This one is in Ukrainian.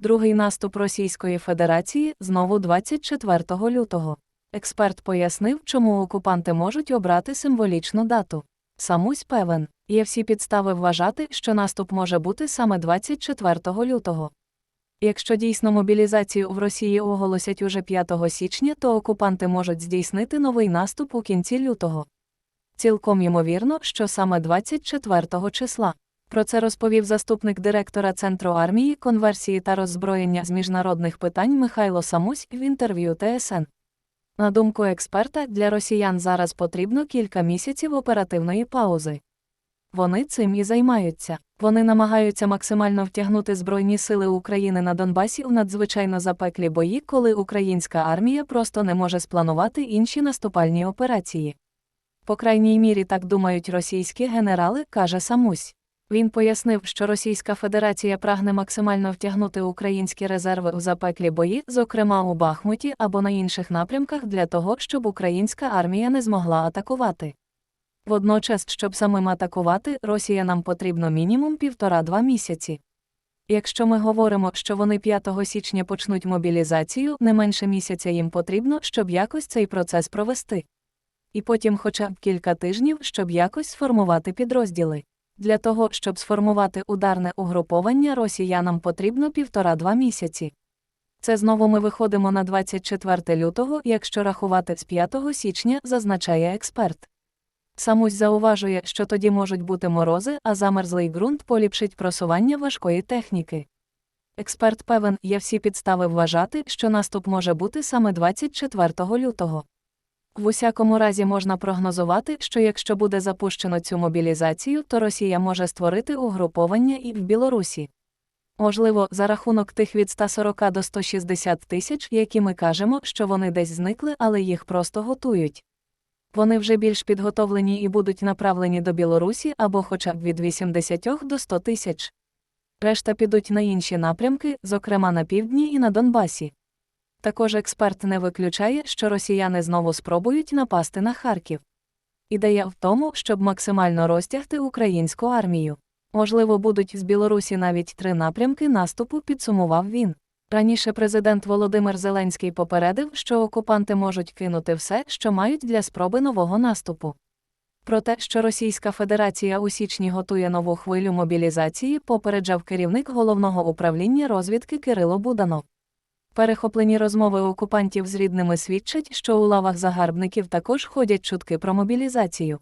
Другий наступ Російської Федерації знову 24 лютого. Експерт пояснив, чому окупанти можуть обрати символічну дату. Самусь певен, є всі підстави вважати, що наступ може бути саме 24 лютого. Якщо дійсно мобілізацію в Росії оголосять уже 5 січня, то окупанти можуть здійснити новий наступ у кінці лютого. Цілком ймовірно, що саме 24 числа. Про це розповів заступник директора Центру армії, конверсії та роззброєння з міжнародних питань Михайло Самусь в інтерв'ю ТСН. На думку експерта, для росіян зараз потрібно кілька місяців оперативної паузи. Вони цим і займаються. Вони намагаються максимально втягнути Збройні сили України на Донбасі у надзвичайно запеклі бої, коли українська армія просто не може спланувати інші наступальні операції. По крайній мірі так думають російські генерали, каже Самусь. Він пояснив, що Російська Федерація прагне максимально втягнути українські резерви у запеклі бої, зокрема у Бахмуті або на інших напрямках, для того, щоб українська армія не змогла атакувати. Водночас, щоб самим атакувати, росіянам потрібно мінімум півтора-два місяці. Якщо ми говоримо, що вони 5 січня почнуть мобілізацію, не менше місяця їм потрібно, щоб якось цей процес провести. І потім хоча б кілька тижнів, щоб якось сформувати підрозділи. Для того, щоб сформувати ударне угруповання, росіянам потрібно півтора-два місяці. Це знову ми виходимо на 24 лютого, якщо рахувати з 5 січня, зазначає експерт. Самусь зауважує, що тоді можуть бути морози, а замерзлий ґрунт поліпшить просування важкої техніки. Експерт певен, є всі підстави вважати, що наступ може бути саме 24 лютого. В усякому разі можна прогнозувати, що якщо буде запущено цю мобілізацію, то Росія може створити угруповання і в Білорусі. Можливо, за рахунок тих від 140 до 160 тисяч, які ми кажемо, що вони десь зникли, але їх просто готують. Вони вже більш підготовлені і будуть направлені до Білорусі або хоча б від 80 до 100 тисяч. Решта підуть на інші напрямки, зокрема на півдні і на Донбасі. Також експерт не виключає, що росіяни знову спробують напасти на Харків. Ідея в тому, щоб максимально розтягти українську армію. Можливо, будуть з Білорусі навіть три напрямки наступу, підсумував він. Раніше президент Володимир Зеленський попередив, що окупанти можуть кинути все, що мають для спроби нового наступу. Про те, що Російська Федерація у січні готує нову хвилю мобілізації, попереджав керівник головного управління розвідки Кирило Буданов. Перехоплені розмови окупантів з рідними свідчать, що у лавах загарбників також ходять чутки про мобілізацію.